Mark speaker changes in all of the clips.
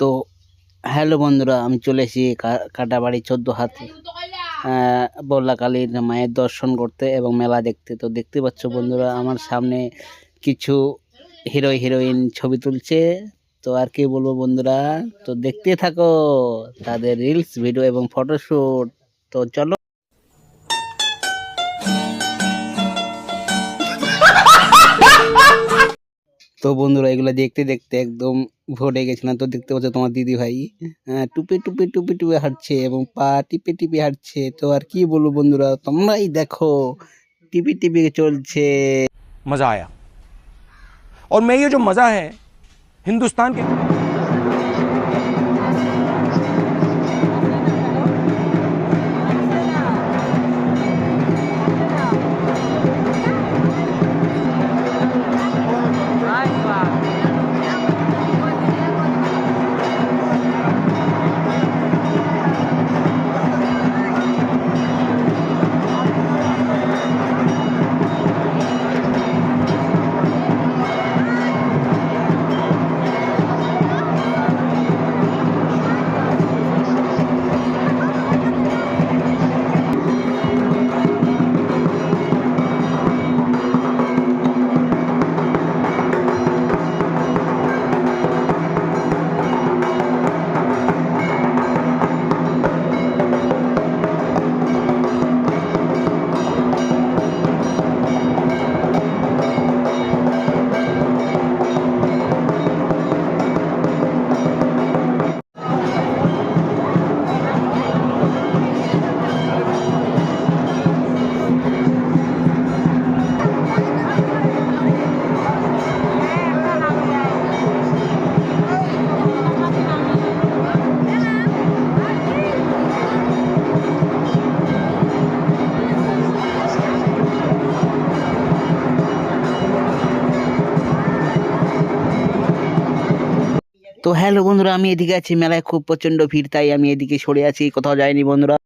Speaker 1: তো হ্যালো বন্ধুরা আমি চলে এসেছি কাটাবাড়ি চোদ্দ হাত আহ, বল্লা কালীর মায়ের দর্শন করতে এবং মেলা দেখতে। তো দেখতে পাচ্ছ বন্ধুরা আমার সামনে কিছু হিরো হিরোইন ছবি তুলছে। তো আর কি বলব বন্ধুরা তো দেখতে থাকো তাদের রিলস ভিডিও এবং ফটোশ্যুট তো চলো। তো বন্ধুরা এগুলো দেখতে দেখতে একদম ভরে গেছিলাম তো দেখতে পাচ্ছ তোমার দিদি ভাই আহ, টুপি টুপি টুপি টুপি হাঁটছে এবং পা টিপে টিপে হাঁটছে তো আর কি বলবো বন্ধুরা তোমরাই দেখো টিপি টিপি চলছে
Speaker 2: मज़ा आया और मैं ये जो मज़ा है हिंदुस्तान के
Speaker 1: তো হ্যালো বন্ধুরা, আমি এদিকে আছি। মেলায় খুব প্রচণ্ড ভিড়, তাই আমি এদিকে সরে আছি, কোথাও যাইনি বন্ধুরা।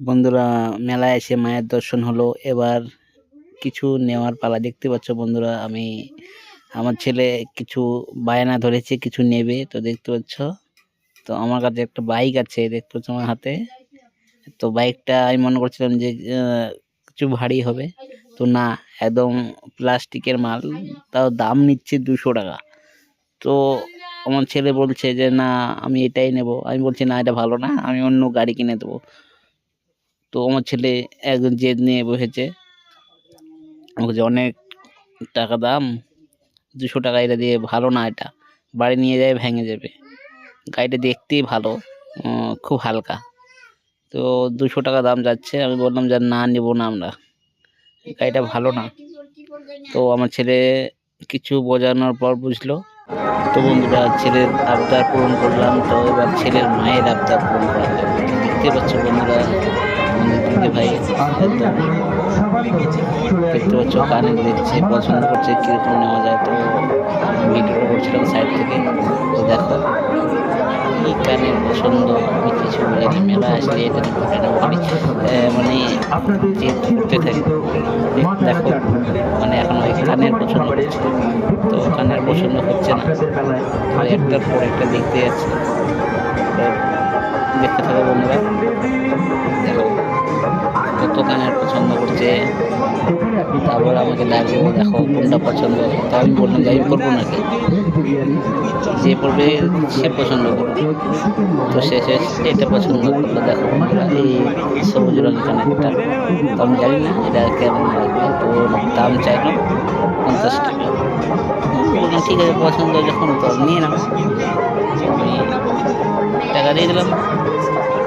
Speaker 1: বন্ধুরা, মেলায় এসে মায়ের দর্শন হলো। এবার কিছু নেওয়ার পালা দেখতে পাচ্ছ বন্ধুরা। আমি আমার ছেলে কিছু বায়না ধরেছে, কিছু নেবে, তো দেখতে পাচ্ছ। তো আমার কাছে একটা বাইক আছে, দেখতে পাচ্ছ আমার হাতে। তো বাইকটা আমি মনে করছিলাম যে কিছু ভারী হবে। তো না, একদম প্লাস্টিকের মাল, তাও দাম নিচ্ছে দুশো টাকা। তো আমার ছেলে বলছে যে, না, আমি এটাই নেব। আমি বলছি, না, এটা ভালো না, আমি অন্য গাড়ি কিনে দেবো। তো আমার ছেলে একজন জেদ নিয়ে বসেছে। যে অনেক টাকা দাম, দুশো টাকা এটা দিয়ে ভালো না এটা। বাড়ি নিয়ে যায়, ভেঙে যাবে। গাড়িটা দেখতেই ভালো খুব হালকা। তো দুশো টাকা দাম যাচ্ছে, আমি বললাম যে না, নেব না আমরা। গাড়িটা ভালো না। তো আমার ছেলে কিছু বোঝানোর পর বুঝলো। তো বন্ধুরা, ছেলের আবদার পূরণ করলাম। তো এবার ছেলের মায়ের আবদার পূরণ করা লাগবে দেখতে পাচ্ছ বন্ধুরা ভাই। দেখতে পাচ্ছ কানে দিচ্ছে পছন্দ করছে কীরকম নেওয়া যায় তো আমি ভিডিওটা করছিলাম সাইড থেকে। তো দেখো এই কানের পছন্দ আমি কিছু বলিনি মেলা আসলে এটা ঘটে না আহ, মানে যে ঘুরতে থাকে দেখো মানে এখন ওই কানের পছন্দ করছে তো কানের পছন্দ হচ্ছে না। তো একটার পর একটা দেখতে যাচ্ছে। দেখতে থাকো বন্ধুরা। দেখো কত কানের করছে তারপর আমাকে লাগবে দেখো কোনটা পছন্দ। তো আমি বললাম যে, আমি নাকি? যে পড়বে, সে পছন্দ করবে। তো শেষে এটা পছন্দ করল। দেখো, এই সবুজ রঙের কানেরটা। তো আমি জানি না এটা কেমন লাগবে। তো দাম চাইলো পঞ্চাশ টাকা। ঠিক আছে, পছন্দ যখন তো নিয়ে নাও। টাকা দিয়ে দিলাম।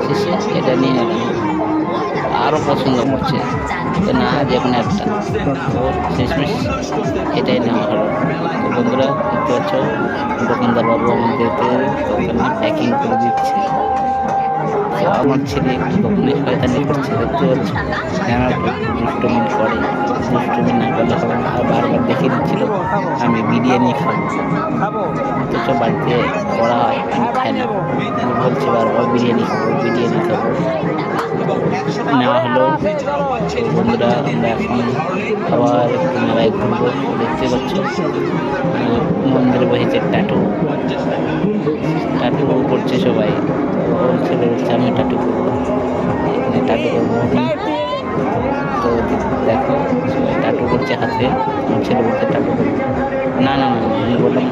Speaker 1: শেষে এটা নিয়ে নিলাম। আরও পছন্দ করছে। না, যে কোনো একটা। শেষমেশ এটাই নেওয়া হলো তো বন্ধুরা, দেখতে পাচ্ছ দোকানদার বাবু আমাদেরকে প্যাকিং করে দিচ্ছে। আমার ছেলে কখনোই করছে, দেখতে পাচ্ছি? কেন দুষ্টমি করে না করলে হবে না বারবার দেখে দিচ্ছিল, আমি বিরিয়ানি খাব। অথচ বাড়িতে করা হয়, আমি খাই না। বলছি বারবার বিরিয়ানি খাব বিরিয়ানি খাব। নেওয়া হলো বন্ধুরা, আমরা এখন আবার মেলায় ঘুরবো, দেখতে পাচ্ছ? মন্দিরে বসেছে টাটু টাটু করছে সবাই। ছেলে বলছে আমি টাটু করব তো দেখো টাটু করছে হাতে আমার ছেলে না না না আমি বললাম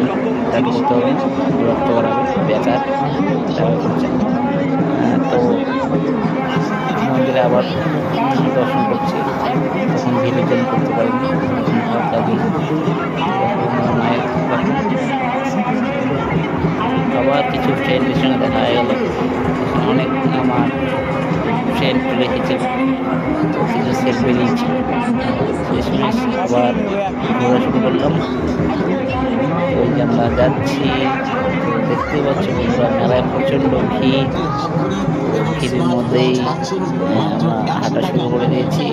Speaker 1: টাটু করতে হবে রক্ত করাবে বেকার। করছে। আহ, তো মন্দিরে আবার দর্শন করছি। তখন জন্য করতে পারিনি। মায়ের আবার কিছু ফ্রেন্ডের সঙ্গে দেখা হয়ে গেল। অনেক আমার ফ্রেন্ড রেখেছে। কিছু সেলফি নিয়েছি। শেষমেশ আবার ঘোরা শুরু করলাম। ওই যে আমরা যাচ্ছি দেখতে পাচ্ছি বন্ধুরা, মেলায় প্রচণ্ড ভিড়। ভিড়ের মধ্যেই আমরা হাঁটা শুরু করে দিয়েছি।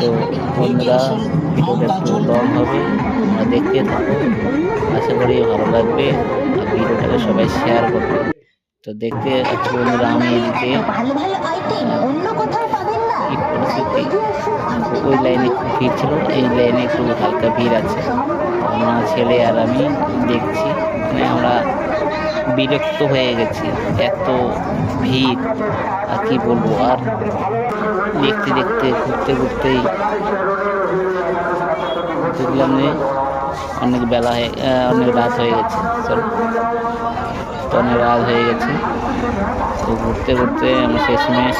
Speaker 1: তো বন্ধুরা, ভিডিওটা একটু লং হবে। তোমরা দেখতে থাকো। আশা করি ভালো লাগবে। ভিডিওটাকে সবাই শেয়ার করবে। তো দেখতে বন্ধুরা, আমি এদিকে ওই লাইনে ভিড় ছিল এই লাইনে একটু হালকা ভিড় আছে। আমার ছেলে আর আমি দেখছি মানে আমরা বিরক্ত হয়ে গেছি, এত ভিড়, আর কি বলব, আর দেখতে দেখতে, ঘুরতে ঘুরতেই দেখলাম যে অনেক বেলা হয়ে অনেক রাত হয়ে গেছে। অনেক রাত হয়ে গেছে। তো ঘুরতে ঘুরতে আমরা শেষমেশ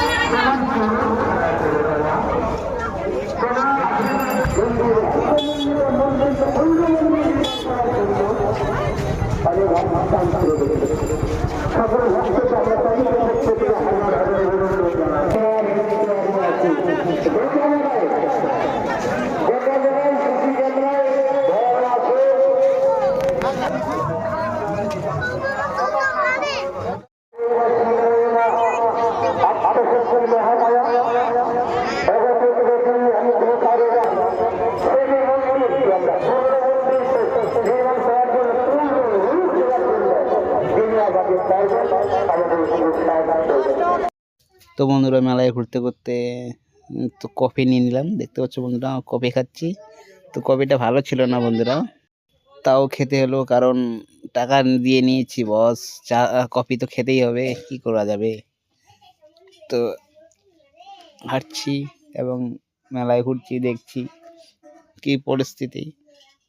Speaker 1: তো বন্ধুরা মেলায় ঘুরতে ঘুরতে তো কফি নিয়ে নিলাম। দেখতে পাচ্ছ বন্ধুরা, কফি খাচ্ছি। তো কফিটা ভালো ছিল না বন্ধুরা। তাও খেতে হলো কারণ টাকা দিয়ে নিয়েছি, বস। চা, কফি তো খেতেই হবে, কি করা যাবে? তো হাঁটছি এবং মেলায় ঘুরছি, দেখছি কি পরিস্থিতি।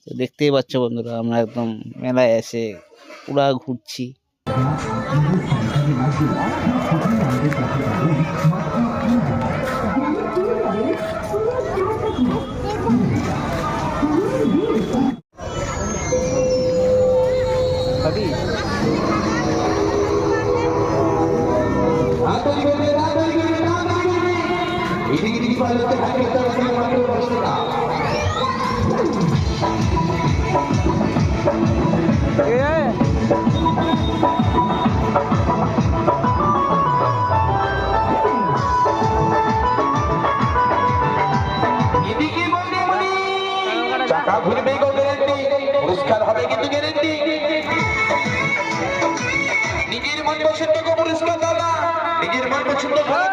Speaker 1: তো দেখতেই পাচ্ছ বন্ধুরা, আমরা একদম মেলায় এসে পুরা ঘুরছি।
Speaker 3: টাকা মান পছন্দ কো পুরস্কার দাদা নিজের মান পছন্দ করে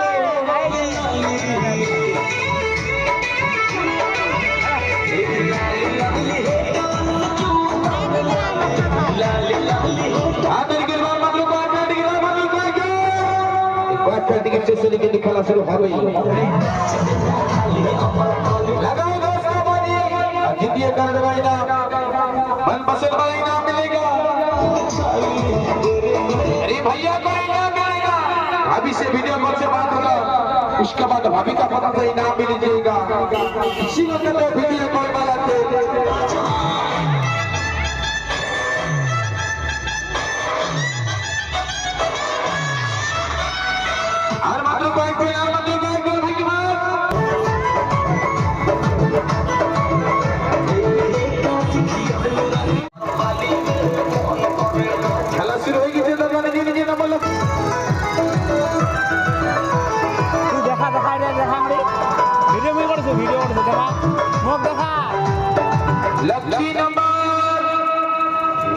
Speaker 3: একটা দিকে পেছনে কিন্তু খেলা শুরু হবেই লাগাই দোস্ত বানিয়ে দ্বিতীয় কার্ড বাইনা মন পছন্দ বাইনা वाला इनाम मिलेगा अरे भैया को इनाम मिलेगा भाभी से वीडियो कॉल से बात होगा उसके बाद भाभी का पता से इनाम मिल जाएगा इसी वक्त तो वीडियो कॉल वाला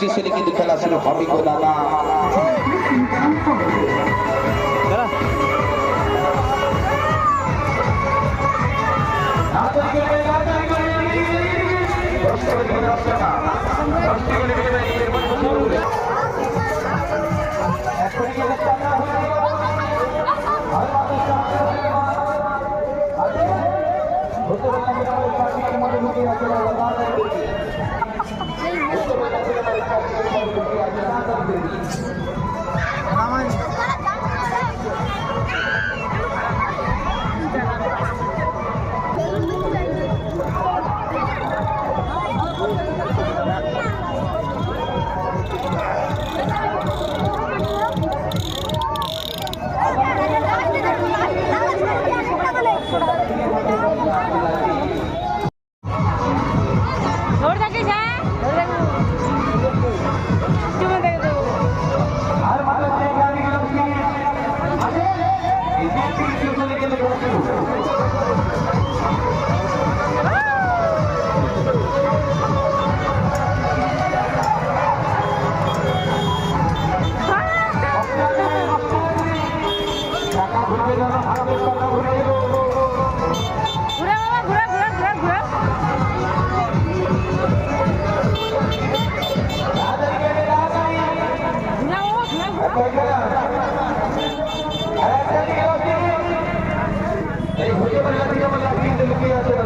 Speaker 3: শেষ হলে কিন্তু খেলা শুরু হবে গো দাদা।
Speaker 4: ধরে
Speaker 3: ¡Vamos! ¡Vamos! ¡Vamos!
Speaker 4: ¡Vamos! ¡Vamos! ¡Vamos!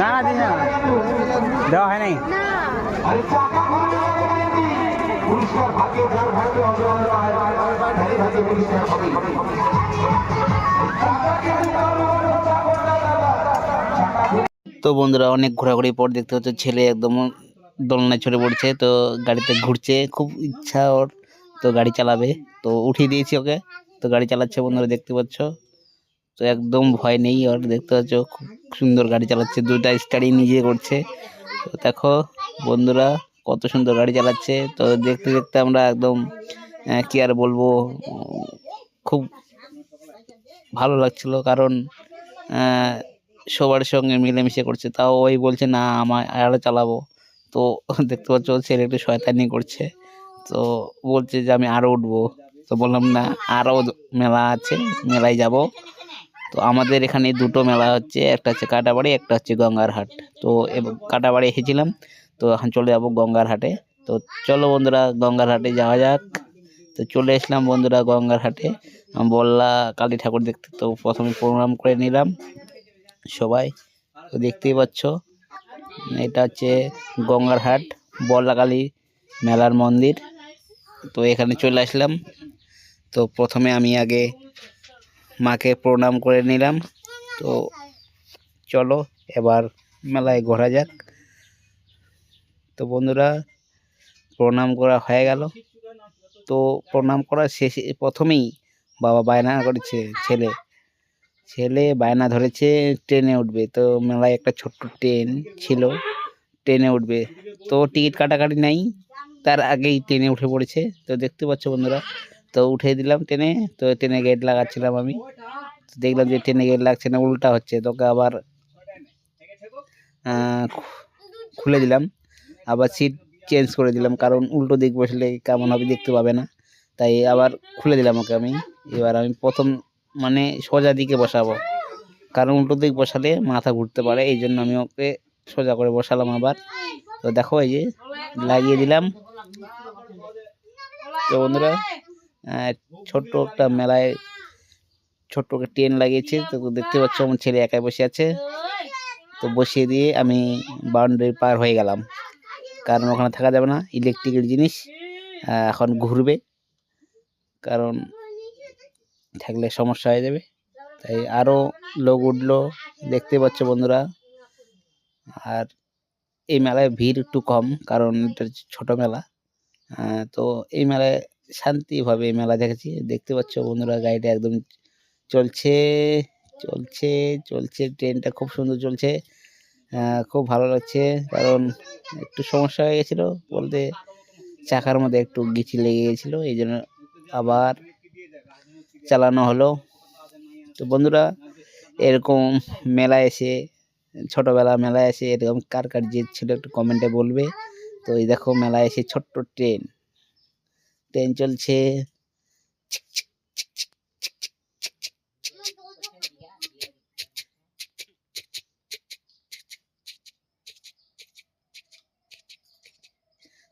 Speaker 1: না না দিদি না। দেওয়া হয় নাই
Speaker 3: পুরস্কার ভাগ্যে যার ভাগ্যে অগ্রহণ হয় ভাগ্যে পুরস্কার হবে চাকা কিন্তু কারও কোনো চাকর না দাদা চাকা
Speaker 1: তো বন্ধুরা অনেক ঘোরাঘুরি পর দেখতে হচ্ছে ছেলে একদম দোলনায় চড়ে পড়ছে, তো গাড়িতে ঘুরছে, খুব ইচ্ছা ওর, তো গাড়ি চালাবে। তো উঠিয়ে দিয়েছি ওকে, তো গাড়ি চালাচ্ছে বন্ধুরা, দেখতে পাচ্ছ। তো একদম ভয় নেই ওর, দেখতে পাচ্ছ, খুব সুন্দর গাড়ি চালাচ্ছে, দুইটা স্টাডি নিজে করছে। তো দেখো বন্ধুরা, কত সুন্দর গাড়ি চালাচ্ছে, তো দেখতে দেখতে আমরা একদম কি আর বলব, খুব ভালো লাগছিল, কারণ সবার সঙ্গে মিলেমিশে করছে। তাও ওই বলছে, না আমার আরও চালাবো। তো দেখতে পাচ্ছ, ছেলে একটু শয়তানি করছে। তো বলছে যে, আমি আরও উঠবো। তো বললাম, না আরও মেলা আছে, মেলায় যাব। তো আমাদের এখানে দুটো মেলা হচ্ছে, একটা হচ্ছে কাটাবাড়ি, একটা হচ্ছে গঙ্গার হাট। তো কাটাবাড়ি এসেছিলাম, তো এখন চলে যাব গঙ্গার হাটে। তো চলো বন্ধুরা, গঙ্গার হাটে যাওয়া যাক। তো চলে এসলাম বন্ধুরা গঙ্গার হাটে। বললা, কালী ঠাকুর দেখতে তো প্রথমে প্রণাম করে নিলাম। সবাই। তো দেখতেই পাচ্ছ, এটা হচ্ছে গঙ্গার হাট বল্লাকালী মেলার মন্দির। তো এখানে চলে আসলাম। তো প্রথমে আমি আগে মাকে প্রণাম করে নিলাম। তো চলো, এবার মেলায় ঘোরা যাক। তো বন্ধুরা, প্রণাম করা হয়ে গেল। তো প্রণাম করার শেষে প্রথমেই বাবা বায়না করেছে ছেলে। ছেলে বায়না ধরেছে, ট্রেনে উঠবে। তো মেলায় একটা ছোট্ট ট্রেন ছিল, ট্রেনে উঠবে। তো টিকিট কাটাকাটি নাই, তার আগেই ট্রেনে উঠে পড়েছে। তো দেখতে পাচ্ছ বন্ধুরা, তো উঠে দিলাম ট্রেনে, তো ট্রেনে গেট লাগাচ্ছিলাম আমি। তো দেখলাম যে ট্রেনে গেট লাগছে না, উল্টা হচ্ছে। তোকে আবার খুলে দিলাম। আবার সিট চেঞ্জ করে দিলাম, কারণ উল্টো দিক বসলে কেমন হবে দেখতে পাবে না। তাই আবার খুলে দিলাম ওকে আমি। এবার আমি প্রথম মানে সোজা দিকে বসাবো। কারণ উল্টো দিক বসালে মাথা ঘুরতে পারে, এই জন্য আমি ওকে সোজা করে বসালাম আবার। তো দেখো এই যে লাগিয়ে দিলাম। তো বন্ধুরা ছোট্ট একটা মেলায় ছোট্ট একটা ট্রেন লাগিয়েছে। তো দেখতে পাচ্ছ আমার ছেলে একাই বসে আছে। তো বসিয়ে দিয়ে আমি বাউন্ডারি পার হয়ে গেলাম। কারণ ওখানে থাকা যাবে না, ইলেকট্রিকের জিনিস এখন ঘুরবে। কারণ থাকলে সমস্যা হয়ে যাবে। তাই আরও লোক উঠল, দেখতে পাচ্ছ বন্ধুরা। আর এই মেলায় ভিড় একটু কম, কারণ এটা ছোট মেলা। তো এই মেলায় শান্তিভাবে এই মেলা দেখেছি। দেখতে পাচ্ছ বন্ধুরা, গাড়িটা একদম চলছে চলছে চলছে, ট্রেনটা খুব সুন্দর চলছে। খুব ভালো লাগছে, কারণ একটু সমস্যা হয়ে গেছিল বলতে, চাকার মধ্যে একটু গিচি লেগে গেছিল, এই জন্য আবার চালানো হলো। তো বন্ধুরা, এরকম মেলা এসে, ছোটোবেলা মেলায় এসে এরকম কার কার জেদ ছিল একটু কমেন্টে বলবে। তো এই দেখো মেলায় এসে ছোট্ট ট্রেন। ট্রেন চলছে।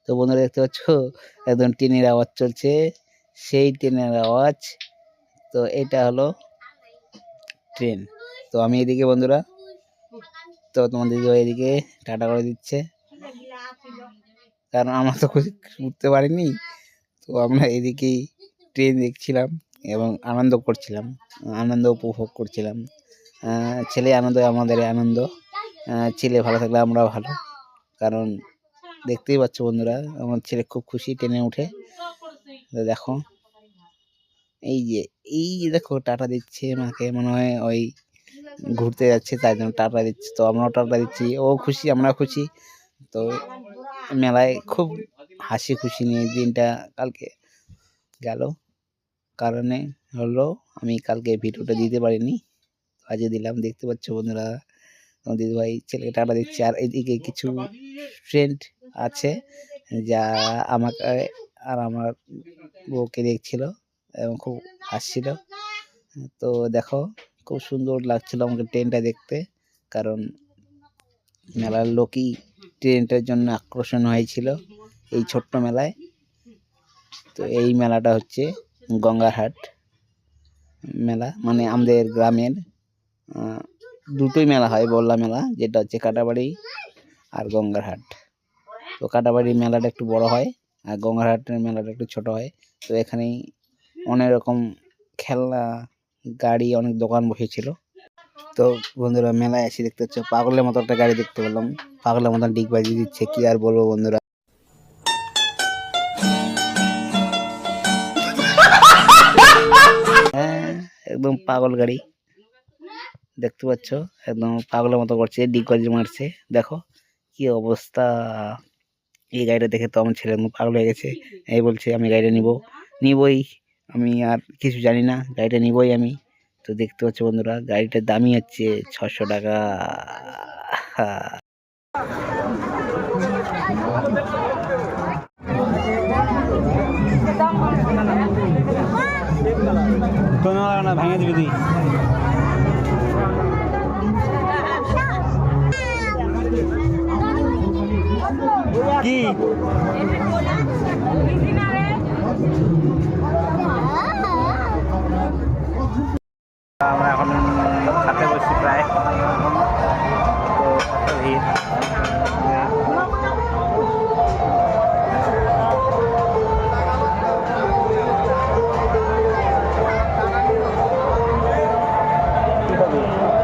Speaker 1: তো বন্ধুরা দেখতে পাচ্ছ, একদম ট্রেনের আওয়াজ চলছে। সেই ট্রেনের আওয়াজ তো এটা হলো ট্রেন। তো আমি এদিকে বন্ধুরা, তো তোমাদের এদিকে টাটা করে দিচ্ছে। কারণ আমরা তো উঠতে পারিনি, তো আমরা এদিকেই ট্রেন দেখছিলাম এবং আনন্দ করছিলাম, আনন্দ উপভোগ করছিলাম। ছেলে আনন্দ, আমাদের আনন্দ। ছেলে ভালো থাকলে আমরাও ভালো। কারণ দেখতেই পাচ্ছ বন্ধুরা, আমার ছেলে খুব খুশি ট্রেনে উঠে। দেখো এই যে এই যে দেখো টাটা দিচ্ছে মাকে, মনে হয় ওই ঘুরতে যাচ্ছে, তাই জন্য টাটা দিচ্ছে। তো আমরাও টাটা দিচ্ছি। ও খুশি আমরা খুশি। তো মেলায় খুব হাসি খুশি নিয়ে দিনটা কালকে গেল। কারণে হলো আমি কালকে ভিডিওটা দিতে পারিনি। আজকে দিলাম, দেখতে পাচ্ছ বন্ধুরা আমার দিদিভাই ছেলেকে টাটা দিচ্ছে। আর এদিকে কিছু ফ্রেন্ড আছে, যা আমাকে আর আমার বউকে দেখছিল। এবং খুব হাসছিল। তো দেখো, খুব সুন্দর লাগছিল আমাকে ট্রেনটা দেখতে, কারণ মেলার লোকই ট্রেনটার জন্য আকর্ষণ হয়েছিল এই ছোট্ট মেলায়। তো এই মেলাটা হচ্ছে গঙ্গারহাট মেলা মানে আমাদের গ্রামের দুটোই মেলা হয় বল্লা মেলা, যেটা হচ্ছে কাটাবাড়ি আর গঙ্গারহাট। তো কাটাবাড়ির মেলাটা একটু বড় হয় আর গঙ্গারহাটের মেলাটা একটু ছোট হয়। তো এখানেই অনেক রকম খেলনা, গাড়ি, অনেক দোকান বসেছিল। তো বন্ধুরা, মেলায় এসে দেখতে হচ্ছে পাগলের মতো একটা গাড়ি দেখতে পেলাম। পাগলের মতন ডিগ বাজিয়ে দিচ্ছে, কি আর বলব বন্ধুরা? হ্যাঁ একদম পাগল গাড়ি। দেখতে পাচ্ছ, একদম পাগলের মতো করছে, ডিগ বাজি মারছে। দেখো, কি অবস্থা। এই গাড়িটা দেখে তো আমার ছেলে পাগল হয়ে গেছে। এই বলছে, আমি গাড়িটা নিব। নিবই। আমি আর কিছু জানি না গাড়িটা নিবই আমি। তো দেখতে পাচ্ছ বন্ধুরা গাড়িটার দামই হচ্ছে ছশো টাকা।
Speaker 5: কোনো না ভেঙে দিবি তুই কি
Speaker 1: তোমার